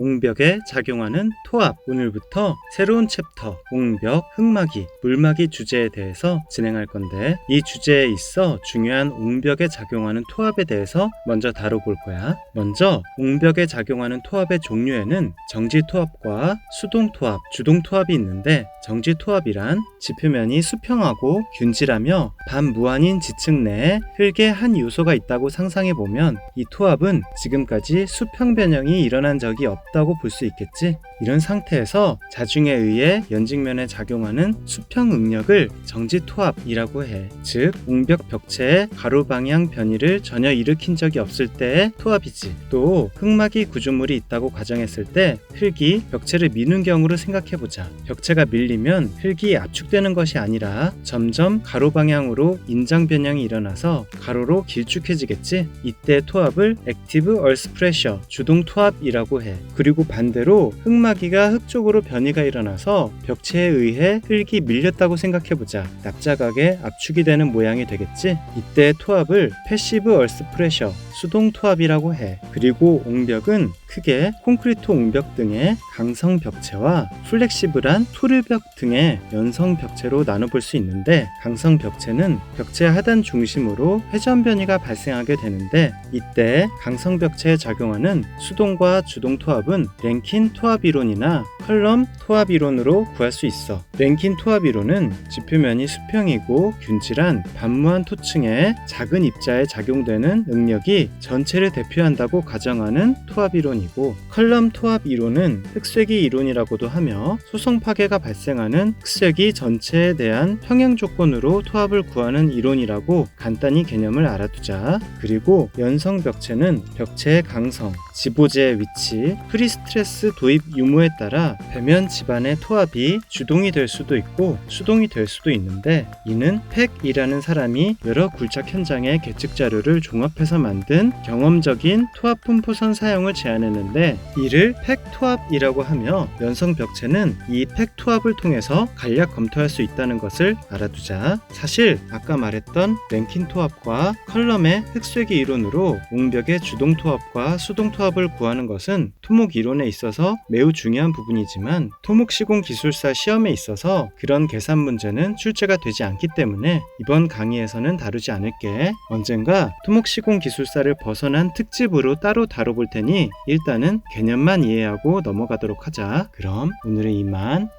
옹벽에 작용하는 토합. 오늘부터 새로운 챕터 옹벽, 흙막이, 물막이 주제에 대해서 진행할 건데 이 주제에 있어 중요한 옹벽에 작용하는 토합에 대해서 먼저 다뤄볼 거야. 먼저 옹벽에 작용하는 토합의 종류에는 정지 토합과 수동 토합, 주동 토합이 있는데 정지 토합이란 지표면이 수평하고 균질하며 반무한인 지층 내에 흙의 한 요소가 있다고 상상해 보면 이 토합은 지금까지 수평 변형이 일어난 적이 없다 고 볼 수 있겠지. 이런 상태에서 자중에 의해 연직면에 작용하는 수평 응력을 정지 토합이라고 해. 즉, 옹벽 벽체의 가로 방향 변이를 전혀 일으킨 적이 없을 때의 토합이지. 또 흙막이 구조물이 있다고 가정했을 때 흙이 벽체를 미는 경우를 생각해 보자. 벽체가 밀리면 흙이 압축되는 것이 아니라 점점 가로 방향으로 인장 변형이 일어나서 가로로 길쭉해지겠지. 이때 토합을 액티브 얼스 프레셔 주동 토합이라고 해. 그리고 반대로 흙막이가 흙 쪽으로 변이가 일어나서 벽체에 의해 흙이 밀렸다고 생각해 보자. 납작하게 압축이 되는 모양이 되겠지. 이때 토합을 패시브 얼스 프레셔 수동 토합이라고 해. 그리고 옹벽은 크게 콘크리트 옹벽 등의 강성 벽체와 플렉시블한 토르벽 등의 연성 벽체로 나눠볼 수 있는데 강성 벽체는 벽체 하단 중심으로 회전 변이가 발생하게 되는데 이때 강성 벽체에 작용하는 수동과 주동 토 합은 랭킨 토합 이론이나 컬럼 토합 이론으로 구할 수 있어. 랭킨 토합 이론은 지표면이 수평이고 균질한 반무한 토층의 작은 입자에 작용되는 응력이 전체를 대표한다고 가정하는 토합 이론이고 컬럼 토합 이론은 흑쇄기 이론이라고도 하며 소성 파괴가 발생하는 흑쇄기 전체에 대한 평행 조건으로 토합을 구하는 이론이라고 간단히 개념을 알아두자. 그리고 연성 벽체는 벽체의 강성, 지보재의 위치, 프리스트레스 도입 유무에 따라 배면 집안의 토합이 주동이 될 수도 있고 수동이 될 수도 있는데 이는 팩이라는 사람이 여러 굴착 현장의 계측 자료를 종합해서 만든 경험적인 토합 분포선 사용을 제안했는데 이를 팩 토합이라고 하며 연성 벽체는 이 팩 토합을 통해서 간략 검토할 수 있다는 것을 알아두자. 사실 아까 말했던 랭킨 토합과 컬럼의 흑쇄기 이론으로 옹벽의 주동 토합과 수동 토합을 구하는 것은 토목 이론에 있어서 매우 중요한 부분 이지만 토목 시공 기술사 시험에 있어서 그런 계산 문제는 출제가 되지 않기 때문에 이번 강의에서는 다루지 않을게. 언젠가 토목 시공 기술사를 벗어난 특집으로 따로 다뤄볼 테니 일단은 개념만 이해하고 넘어가도록 하자. 그럼 오늘은 이만.